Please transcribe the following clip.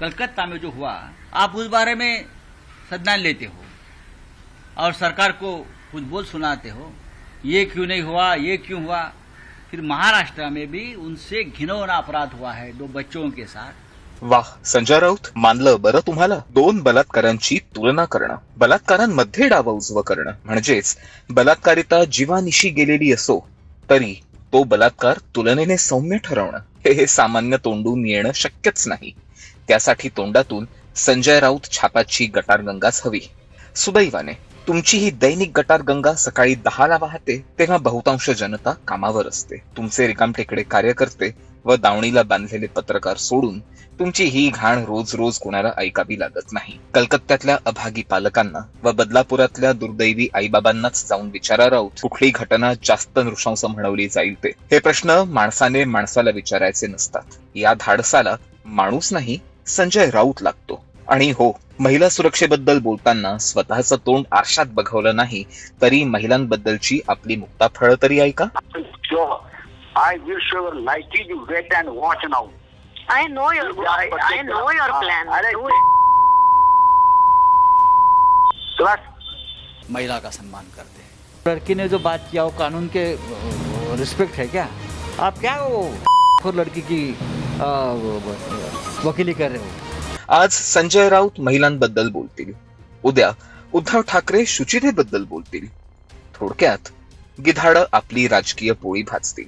कलकत्ता में जो हुआ आप उस बारे में संज्ञान लेते हो और सरकार को कुछ बोल सुनाते हो। ये क्यों नहीं हुआ ये क्यों हुआ? फिर महाराष्ट्र में भी उनसे घिनौना अपराध हुआ है दो बच्चों के साथ। वाह संजय राऊत मानलं बरं तुम्हाला दोन बलात्कारांची तुलना करणं. बलात्कारांमध्ये डाव उजवं करणं. म्हणजेच बलात्कारिता जीवानिशी गेलेली असो तरी तो बलात्कार तुलनेने सौम्य ठरवणं. हे हे सामान्य तोंडून येणं शक्यच नाही. त्यासाठी तोंडातून संजय राऊत छापाची गटारगंगाच हवी. सुदैवाने तुमची ही दैनिक गटारगंगा सकाळी दहाला वाहते तेव्हा बहुतांश जनता कामावर असते. तुमचे रिकामटेकडे कार्यकर्ते व दावणीला बांधलेले पत्रकार सोडून तुमची ही घाण रोज रोज कोणाला ऐकावी लागत नाही. कलकत्त्यातल्या अभागी पालकांना व बदलापुरातल्या दुर्दैवी आईबाबांनाच जाऊन विचारा राऊत कुठली घटना जास्त नृशंस म्हणवली जाईल ते. हे प्रश्न माणसाने माणसाला विचारायचे नसतात. या धाडसाला माणूस नाही संजय राऊत लागतो आणि हो महिला सुरक्षेबद्दल बोलताना स्वतःचं तोंड आरशात बघवलं नाही तरी महिलांबद्दलची आपली मुक्ताफळ तरी ऐका Sure. I will show your light. You wait and watch now. I know your I, I know your plan. अरे, Do it. Class. महिला का सम्मान करते हैं लड़की ने जो बात किया वो कानून के रिस्पेक्ट है क्या आप क्या वो खुद लड़की की अ, वकीली कर रहे हो. आज संजय राऊत महिलांबद्दल बोलतील. उद्या उद्धव ठाकरे शुचितेबद्दल बोलतील. थोडक्यात गिधाड आपली राजकीय पोळी भाजतील.